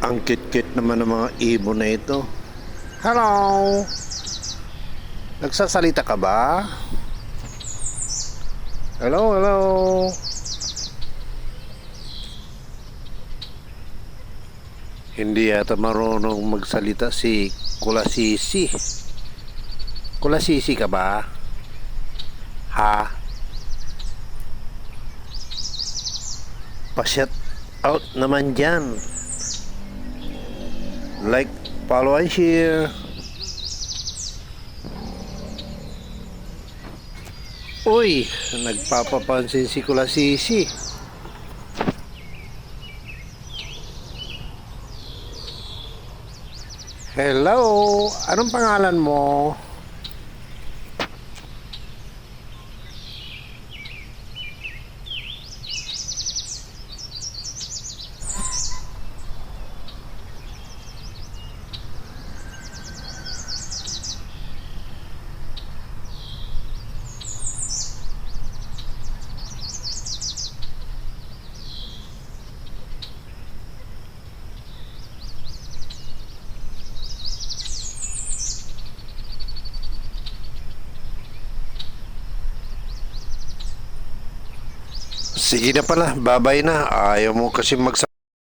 Ang cute-cute naman ng mga ibon na ito. Hello! Nagsasalita ka ba? Hello, hello! Hindi yata marunong magsalita si Kulasisi. Kulasisi ka ba? Ha? Pa-shut out naman dyan. Like, follow and share. Uy, nagpapapansin si Kulasisi. Hello, anong pangalan mo? Sige na pala, babay na. Ayaw mo kasi magsa